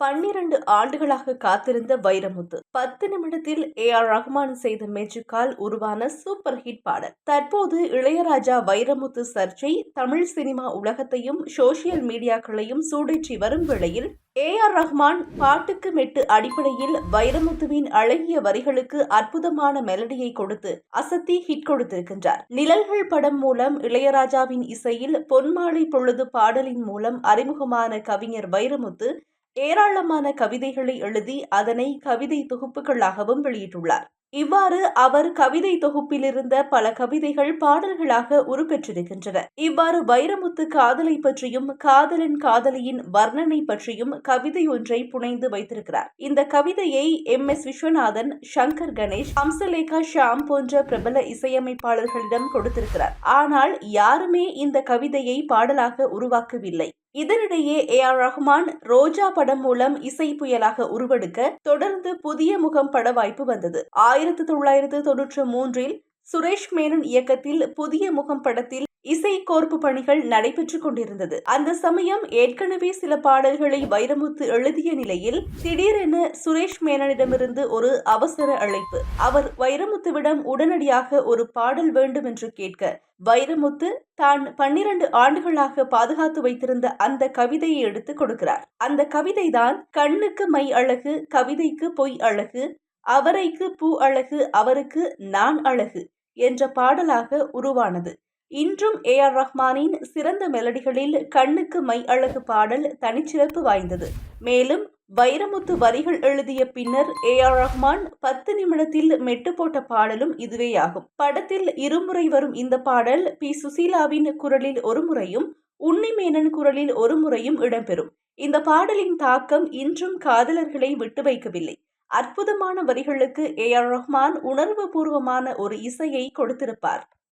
பன்னிரண்டு ஆண்டுகளாக காத்திருந்த வைரமுத்து பத்து நிமிடத்தில் ஏ ஆர் ரஹ்மான் செய்த மேஜிக்கால் உருவான சூப்பர் ஹிட் பாடல். தற்போது இளையராஜா வைரமுத்து சர்ச்சை தமிழ் சினிமா உலகத்தையும் சோசியல் மீடியாக்களையும் சூடேற்றி வரும் வேளையில் ஏ ஆர் ரஹ்மான் பாட்டுக்கு மெட்டு அடிப்படையில் வைரமுத்துவின் அழகிய வரிகளுக்கு அற்புதமான மெலடியை கொடுத்து அசத்தி ஹிட் கொடுத்திருக்கின்றார். நிழல்கள் படம் மூலம் இளையராஜாவின் இசையில் பொன்மாலை பொழுது பாடலின் மூலம் அறிமுகமான கவிஞர் வைரமுத்து ஏராளமான கவிதைகளை எழுதி அதனை கவிதை தொகுப்புகளாகவும் வெளியிட்டுள்ளார். இவ்வாறு அவர் கவிதை தொகுப்பிலிருந்த பல கவிதைகள் பாடல்களாக உருப்பெற்றிருக்கின்றன. இவ்வாறு வைரமுத்து காதலை பற்றியும் காதலன் காதலியின் வர்ணனை பற்றியும் கவிதை ஒன்றை புனைந்து வைத்திருக்கிறார். இந்த கவிதையை எம். எஸ். விஸ்வநாதன் சங்கர் கணேஷ் ஹம்சலேகா ஷாம் போன்ற பிரபல இசையமைப்பாளர்களிடம் கொடுத்திருக்கிறார். ஆனால் யாருமே இந்த கவிதையை பாடலாக உருவாக்கவில்லை. இதனிடையே ஏ ஆர் ரஹ்மான் ரோஜா படம் மூலம் இசை புயலாக உருவெடுக்க தொடர்ந்து புதிய முகம் பட வாய்ப்பு வந்தது. ஆயிரத்தி தொள்ளாயிரத்து தொன்னூற்றி மூன்றில் சுரேஷ் மேனன் இயக்கத்தில் புதிய முகம் படத்தில் இசை கோர்ப்பு பணிகள் நடைபெற்றுக் கொண்டிருந்தது. அந்த சமயம் ஏற்கனவே சில பாடல்களை வைரமுத்து எழுதிய நிலையில் திடீரென சுரேஷ் மேனனிடமிருந்து ஒரு அவசர அழைப்பு. அவர் வைரமுத்துவிடம் உடனடியாக ஒரு பாடல் வேண்டும் என்று கேட்க வைரமுத்து தான் பன்னிரண்டு ஆண்டுகளாக பாதுகாத்து வைத்திருந்த அந்த கவிதையை எடுத்து கொடுக்கிறார். அந்த கவிதைதான் கண்ணுக்கு மை அழகு கவிதைக்கு பொய் அழகு அவரைக்கு பூ அழகு அவருக்கு நான் அழகு என்ற பாடலாக உருவானது. இன்றும் ஏ ஆர் ரஹ்மானின் சிறந்த மெலடிகளில் கண்ணுக்கு மை அழகு பாடல் தனிச்சிறப்பு வாய்ந்தது. மேலும் வைரமுத்து வரிகள் எழுதிய பின்னர் ஏ ஆர் ரஹ்மான் பத்து நிமிடத்தில் மெட்டு போட்ட பாடலும் இதுவேயாகும். படத்தில் இருமுறை வரும் இந்த பாடல் பி. சுசீலாவின் குரலில் ஒரு முறையும் உன்னிமேனன் குரலில் ஒரு முறையும் இடம்பெறும். இந்த பாடலின் தாக்கம் இன்றும் காதலர்களை விட்டு வைக்கவில்லை. அற்புதமான வரிகளுக்கு ஏ ஆர் ரஹ்மான் உணர்வு பூர்வமான ஒரு இசையை கொடுத்திருப்பார்.